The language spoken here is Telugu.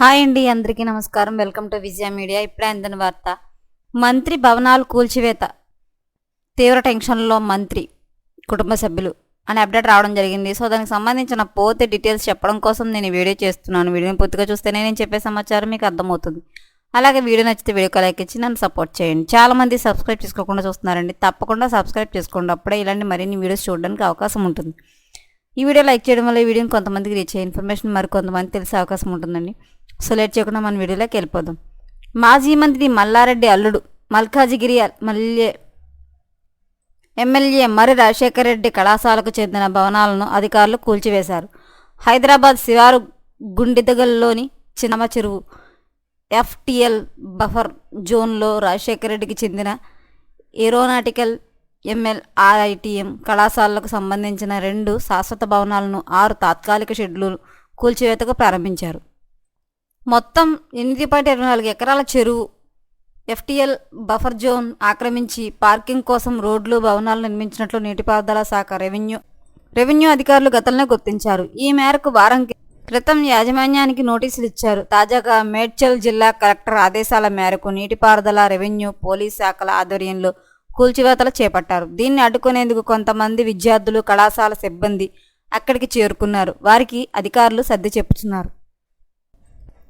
హాయ్ అండి అందరికీ నమస్కారం. Welcome to Vijaya media. ఇప్పుడే అందిన వార్త. మంత్రి భవనాలు కూల్చివేత. తీవ్ర టెన్షన్లో మంత్రి కుటుంబ సభ్యులు అని అప్డేట్ రావడం జరిగింది. సో దానికి సంబంధించిన పూర్తి డీటెయిల్స్ చెప్పడం కోసం నేను వీడియో చేస్తున్నాను. వీడియోని పూర్తిగా చూస్తేనే నేను చెప్పే సమాచారం మీకు అర్థమవుతుంది. అలాగే వీడియో నచ్చితే వీడియో లైక్ ఇచ్చి నన్ను సపోర్ట్ చేయండి. చాలామంది సబ్స్క్రైబ్ చేసుకోకుండా చూస్తున్నారండి. తప్పకుండా సబ్స్క్రైబ్ చేసుకోండి. అప్పుడే ఇలాంటి మరిన్ని వీడియోస్ చూడడానికి అవకాశం ఉంటుంది. ఈ వీడియో లైక్ చేయడం వల్ల ఈ వీడియోని కొంతమందికి రీచ్ అయ్యే ఇన్ఫర్మేషన్ మరి కొంతమంది తెలిసే అవకాశం ఉంటుందండి. సో లేట్ చేయకుండా మన వీడియోలోకి వెళ్ళిపోదాం. మాజీ మంత్రి మల్లారెడ్డి అల్లుడు మల్కాజిగిరి మల్యే ఎమ్మెల్యే మర్రి రాజశేఖర రెడ్డి కళాశాలకు చెందిన భవనాలను అధికారులు కూల్చివేశారు. హైదరాబాద్ శివారు గుండిదగల్లోని చిన్నమ చెరువు ఎఫ్టిఎల్ బఫర్ జోన్లో రాజశేఖర రెడ్డికి చెందిన ఏరోనాటికల్ ఎంఎల్ఆర్ఐటిఎం కళాశాలలకు సంబంధించిన రెండు శాశ్వత భవనాలను ఆరు తాత్కాలిక షెడ్లు కూల్చివేతకు ప్రారంభించారు. మొత్తం ఎనిమిది పాయింట్ ఇరవై నాలుగు ఎకరాల చెరువు ఎఫ్టీఎల్ బఫర్ జోన్ ఆక్రమించి పార్కింగ్ కోసం రోడ్లు భవనాలు నిర్మించినట్లు నీటిపారుదల శాఖ రెవెన్యూ రెవెన్యూ అధికారులు గతంలో గుర్తించారు. ఈ మేరకు వారం క్రితం యాజమాన్యానికి నోటీసులు ఇచ్చారు. తాజాగా మేడ్చల్ జిల్లా కలెక్టర్ ఆదేశాల మేరకు నీటిపారుదల రెవెన్యూ పోలీస్ శాఖల ఆధ్వర్యంలో కూల్చివేతలు చేపట్టారు. దీన్ని అడ్డుకునేందుకు కొంతమంది విద్యార్థులు కళాశాల సిబ్బంది అక్కడికి చేరుకున్నారు. వారికి అధికారులు సర్ది చెప్పుతున్నారు